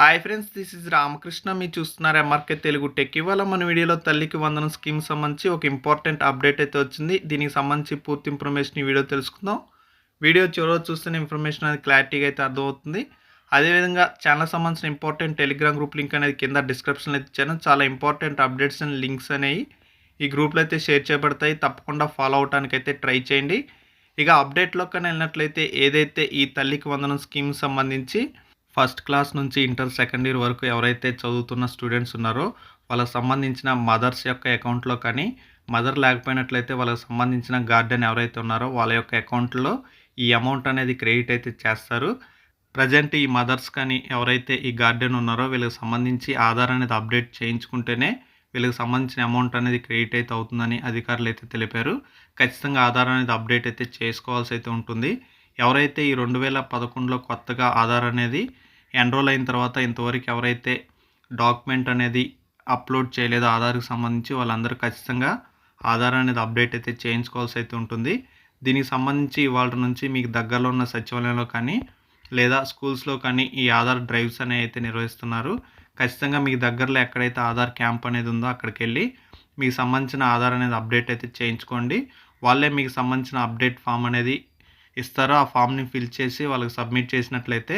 Hi friends this is Ramakrishna. మీరు చూస్తున్నారు MRK Telugu tech ఇవాళ మన వీడియోలో తల్లికి వందనం స్కీమ్ సంబంధించి ఒక ఇంపార్టెంట్ అప్డేట్ అయితే వచ్చింది. దీనికి సంబంధించి పూర్తి ఇన్ఫర్మేషన్ ఈ వీడియో తెలుసుకుందాం. వీడియో చివరి చూస్తున్న ఇన్ఫర్మేషన్ అనేది క్లారిటీగా అయితే అర్థమవుతుంది. అదేవిధంగా ఛానల్ సంబంధించిన ఇంపార్టెంట్ టెలిగ్రామ్ గ్రూప్ లింక్ అనేది కింద డిస్క్రిప్షన్లో అయితే ఇచ్చాను. చాలా ఇంపార్టెంట్ అప్డేట్స్ అండ్ లింక్స్ అనేవి ఈ గ్రూప్లో అయితే షేర్ చేయబడతాయి. తప్పకుండా ఫాలో అవడానికి అయితే ట్రై చేయండి. ఇక అప్డేట్లో వెళ్ళినట్లయితే ఏదైతే ఈ తల్లికి వందనం స్కీమ్ సంబంధించి ఫస్ట్ క్లాస్ నుంచి ఇంటర్ సెకండ్ ఇయర్ వరకు ఎవరైతే చదువుతున్న స్టూడెంట్స్ ఉన్నారో వాళ్ళకి సంబంధించిన మదర్స్ యొక్క అకౌంట్లో కానీ మదర్ లేకపోయినట్లయితే వాళ్ళకి సంబంధించిన గార్డెన్ ఎవరైతే ఉన్నారో వాళ్ళ యొక్క అకౌంట్లో ఈ అమౌంట్ అనేది క్రెడిట్ అయితే చేస్తారు. ప్రజెంట్ ఈ మదర్స్ కానీ ఎవరైతే ఈ గార్డెన్ ఉన్నారో వీళ్ళకి సంబంధించి ఆధార్ అనేది అప్డేట్ చేయించుకుంటేనే వీళ్ళకి సంబంధించిన అమౌంట్ అనేది క్రెడిట్ అయితే అవుతుందని అధికారులు అయితే తెలిపారు. ఖచ్చితంగా ఆధార్ అనేది అప్డేట్ అయితే చేసుకోవాల్సి అయితే ఉంటుంది. ఎవరైతే ఈ రెండు వేల పదకొండులో కొత్తగా ఆధార్ అనేది ఎన్రోల్ అయిన తర్వాత ఇంతవరకు ఎవరైతే డాక్యుమెంట్ అనేది అప్లోడ్ చేయలేదో ఆధార్కి సంబంధించి వాళ్ళందరూ ఖచ్చితంగా ఆధార్ అనేది అప్డేట్ అయితే చేయించుకోవాల్సి అయితే ఉంటుంది. దీనికి సంబంధించి ఇవాళ నుంచి మీకు దగ్గరలో ఉన్న సచివాలయంలో కానీ లేదా స్కూల్స్లో కానీ ఈ ఆధార్ డ్రైవ్స్ అనేవి అయితే నిర్వహిస్తున్నారు. ఖచ్చితంగా మీకు దగ్గరలో ఎక్కడైతే ఆధార్ క్యాంప్ అనేది ఉందో అక్కడికి వెళ్ళి మీకు సంబంధించిన ఆధార్ అనేది అప్డేట్ అయితే చేయించుకోండి. వాళ్ళే మీకు సంబంధించిన అప్డేట్ ఫామ్ అనేది ఇస్తారో? ఆ ఫామ్ని ఫిల్ చేసి వాళ్ళకి సబ్మిట్ చేసినట్లయితే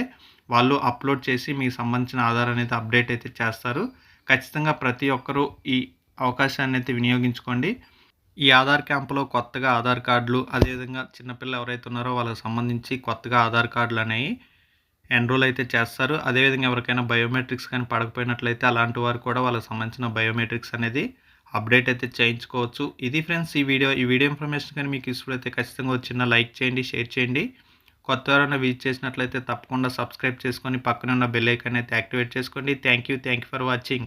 వాళ్ళు అప్లోడ్ చేసి మీకు సంబంధించిన ఆధార్ అనేది అప్డేట్ అయితే చేస్తారు. ఖచ్చితంగా ప్రతి ఒక్కరూ ఈ అవకాశాన్ని అయితే వినియోగించుకోండి. ఈ ఆధార్ క్యాంపులో కొత్తగా ఆధార్ కార్డులు అదేవిధంగా చిన్నపిల్లలు ఎవరైతే ఉన్నారో వాళ్ళకి సంబంధించి కొత్తగా ఆధార్ కార్డులు అనేవి ఎన్రోల్ అయితే చేస్తారు. అదేవిధంగా ఎవరికైనా బయోమెట్రిక్స్ కానీ పడకపోయినట్లయితే అలాంటి వారు కూడా వాళ్ళకి సంబంధించిన బయోమెట్రిక్స్ అనేది అప్డేట్ అయితే చేయించుకోవచ్చు. ఇది ఫ్రెండ్స్ ఈ వీడియో. ఈ వీడియో ఇన్ఫర్మేషన్ కానీ మీకు యూస్ఫుల్ అయితే ఖచ్చితంగా వచ్చిన లైక్ చేయండి షేర్ చేయండి. కొత్త ఎవరైనా విజిట్ చేసినట్లయితే తప్పకుండా సబ్స్క్రైబ్ చేసుకొని పక్కన ఉన్న బెల్ ఐకాన్ అయితే యాక్టివేట్ చేసుకోండి. Thank you thank you for watching